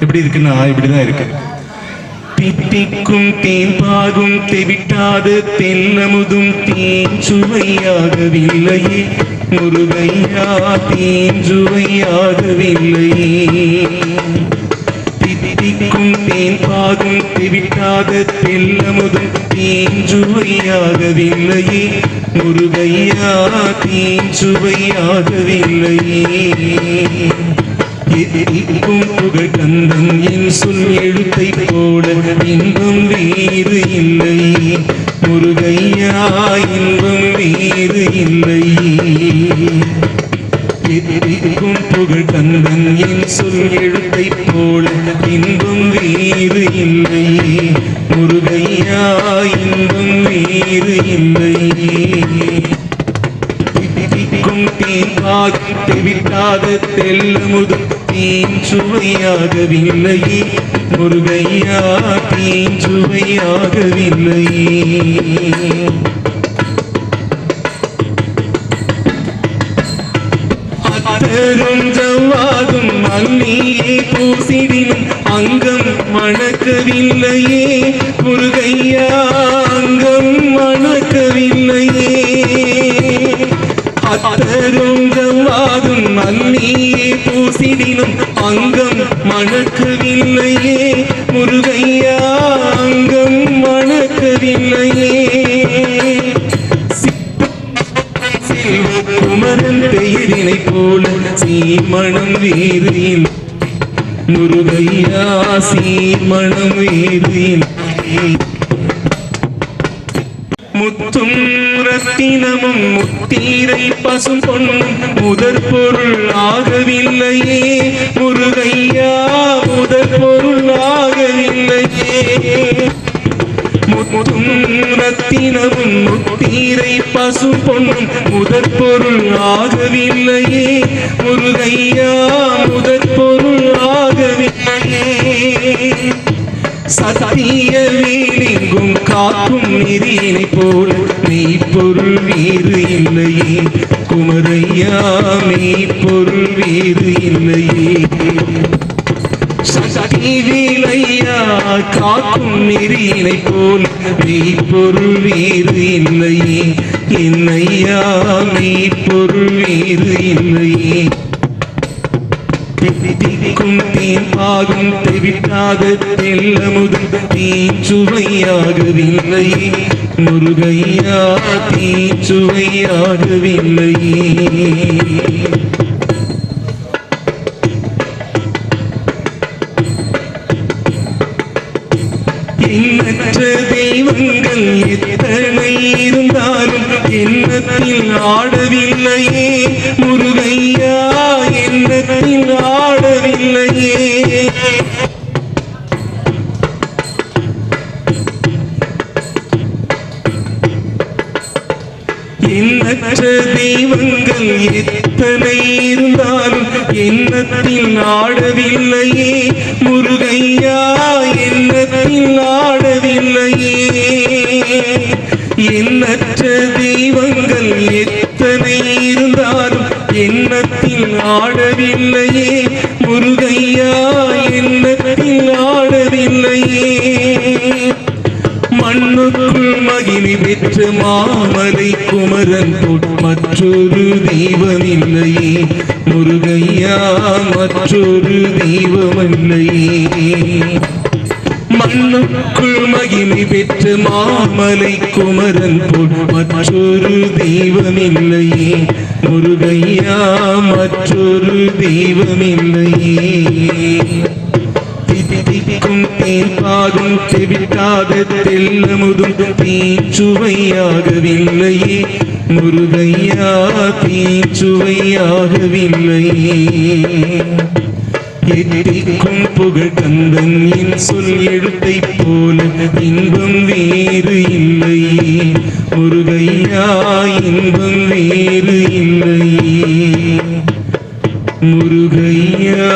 எப்படி இருக்குன்னா இப்படிதான் இருக்கு. தித்திக்கும் தேன் பாகும் தெவிட்டாத தென்னமுதும் தேன் சுவையாகவில்லையே. முருகையா தேன் சுவையாகவில்லையே. தித்திக்கும் தேன் பாகும் தெவிட்டாத தென்னமுதும் தேன் சுவையாகவில்லையே. முருகையா தேன் சுவையாகவில்லையே என் சொல் எழுத்தை போல இன்பம் வேறு இல்லை முருகையா இன்பம் வேறு இல்லை. எதிரிக்கும் புகழ் கந்தன் என் சொல் எழுத்தை போல இன்பம் வேறு இல்லை. முருகையா இன்பம் வேறு இல்லை தித்திக்கும் தெவிட்டாத தெல்லமுதும் தேன் சுவையாகவில்லையே. முருகையா தேன் சுவையாகவில்லையே. அத்தரும் ஜவ்வாதும் மல்லியே பூசிடினும் அங்கம் மணக்கவில்லையே. முருகையா அங்கம் மணக்கவில்லையே. அதருங்கம் ஜவ்வாதும் மல்லியே பூசிடினும் அங்கம் மணக்கவில்லையே. முருகையா அங்கம் மணக்கவில்லையே. குமரன் பெயரினை போல சீமணம் வேறு முருகையா சீமணம் வேறு இல்லை. முத்தும் ரத்தினமும் முத்தீரை பசும் பொன்னும் முதற் பொருள் ஆகவில்லையே. முருகையா முதற் பொருள் ஆகவில்லையே. முத்தும் ரத்தினமும் முத்தீரை பசு பொன்னும் முதற் பொருள் ஆகவில்லையே. முருகையா முதற் பொருள் ஆகவில்லையே. சத்திய வேலிங்கும் காக்கும் நெறியினை போல் நீ பொருள் வீறு இல்லையே. குமரையா நீ பொருள் வீறு இல்லையே. சகிவிலையா காக்கும் நெறியினை போல் நீ பொருள் வீறு இல்லையே. என்னையா நீ பொருள் வீறு இல்லையே. பாகும் தெவிட்டாத தெல்லமுதும் தீச்சுவையாகவில்லை. முருகையா தீச்சுவையாகவில்லை. எண்ணற்ற தெய்வங்கள் எத்தனை இருந்தாலும் எண்ணத்தில் ஆடவில்லையே. முருகையா எண்ணற்ற தெய்வங்கள் எத்தனை இருந்தாலும் எண்ணத்தில் ஆடவில்லையே முருகையா எண்ணத்தில் ஆடவில்லையே எண்ணற்ற தெய்வங்கள் எத்தனை இருந்தாலும் எண்ணத்தில் ஆடவில்லையே முருகையா மகிழி பெற்ற மாமலை குமரன் போல் மற்றொரு தெய்வமில்லையே. முருகையா மற்றொரு தெய்வமில்லையே. மண்ணுக்குள் மகிமை பெற்ற மாமலை குமரன் போல் மற்றொரு தெய்வமில்லையே. முருகையா மற்றொரு தெய்வமில்லையே. செழிப்பாகும் செவிக்காத தெல்லமுதும் தீச்சுவையாகவில்லையே. முருகையா தீச்சுவையாகவில்லையே. எதிரிக்கும் புகழ் கந்தன் என் சொல் எழுத்தை போல இன்பம் வேறு இல்லை முருகையா இன்பம் வேறு இல்லை முருகையா.